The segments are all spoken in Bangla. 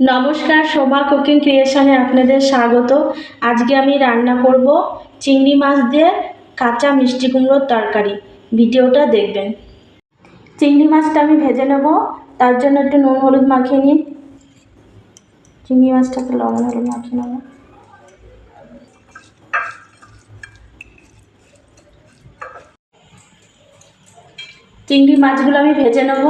নমস্কার শোভা কুকিং ক্রিয়েশনে আপনাদের স্বাগত। আজকে আমি রান্না করব চিংড়ি মাছ দিয়ে কাঁচা মিষ্টি কুমড়োর তরকারি। ভিডিওটা দেখবেন। চিংড়ি মাছটা আমি ভেজে নেব। তার জন্য একটু নুন হলুদ মাখিয়ে নিই। চিংড়ি মাছটাকে লবণ হলুদ মাখিয়ে নেব। চিংড়ি মাছগুলো আমি ভেজে নেব।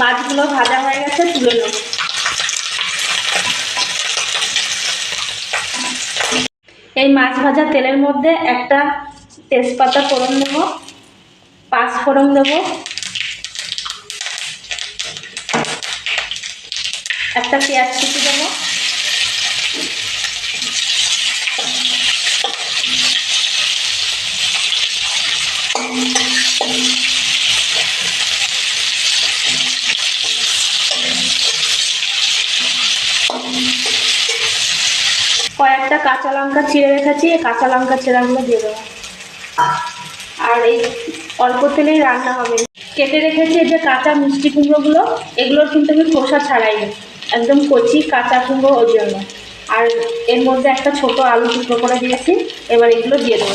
মাছগুলো ভাজা হয়ে গেছে, তুলে নেব। এই মাছ ভাজা তেলের মধ্যে একটা তেজপাতা ফোড়ন দেব, পাঁচ ফোড়ন দেব, একটা পেঁয়াজ কুচি দেবো। কয়েকটা কাঁচা লঙ্কা চিড়ে রেখেছি কাঁচা লঙ্কা চিড়াগুলো দিয়ে দেবো। আর এই অল্প তেলেই রান্না হবে। কেটে রেখেছি যে কাঁচা মিষ্টি কুমড়োগুলো, এগুলোর কিন্তু আমি খোসা ছাড়াই, একদম কচি কাঁচা কুমড়ো ওই জন্য। আর এর মধ্যে একটা ছোট আলু টুকরো করে দিয়েছি, এবার এগুলো দিয়ে দেবো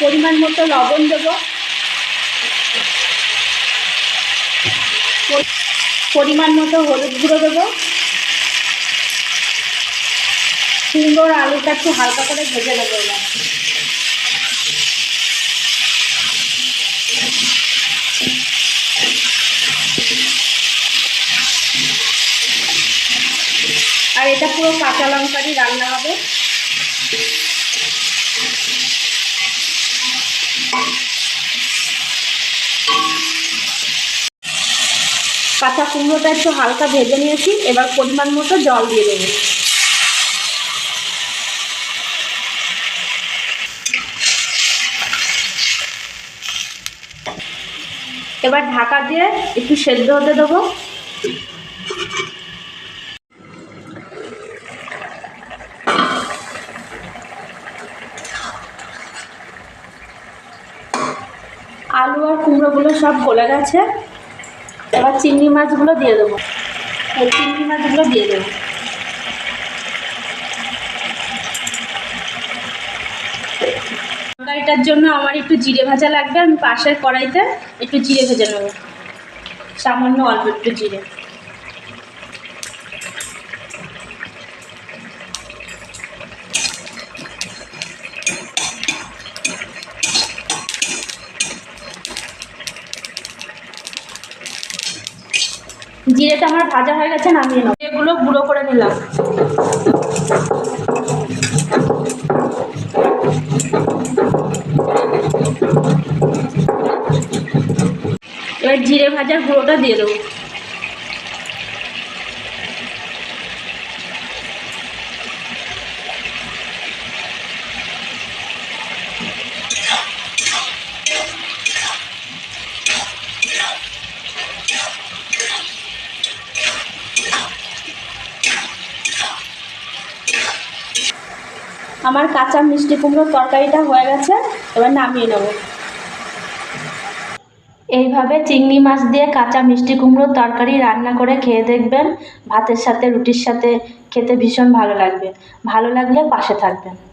পরিমাণ মতো লবণ দেবো। পরিমাণ মতো হলুদ গুঁড়ো দেবো। কুমড়োর আলুটা একটু হালকা করে ভেজে দেবো এবার। আর এটা পুরো কাঁচা লঙ্কারই রান্না হবে। কুমড়োটা একটু হালকা ভেজে নিয়েছি, এবার পরিমাণ মতো জল দিয়ে দেবো। এবার ঢাকা দিয়ে একটু সেদ্ধ হতে দেবো। আলু আর কুমড়োগুলো সব গলে গেছে। এবার চিংড়ি মাছগুলো দিয়ে দেবো। এই চিংড়ি মাছগুলো দিয়ে দেবো। তরকারিটার জন্য আমার একটু জিরে ভাজা লাগবে, আমি পাশের কড়াইতে একটু জিরে ভেজে নেব। সামান্য অল্প একটু জিরে। জিরেটা আমার ভাজা হয়ে গেছে, নামিয়ে নেব এগুলো গুঁড়ো করে নিলাম। এবার জিরে ভাজার গুঁড়োটা দিয়ে দেবো। আমার কাঁচা মিষ্টি কুমড়োর তরকারিটা হয়ে গেছে, এবার নামিয়ে নেব। এইভাবে চিংড়ি মাছ দিয়ে কাঁচা মিষ্টি কুমড়োর তরকারি রান্না করে খেয়ে দেখবেন, ভাতের সাথে, রুটির সাথে খেতে ভীষণ ভালো লাগবে। ভালো লাগলে পাশে থাকবেন।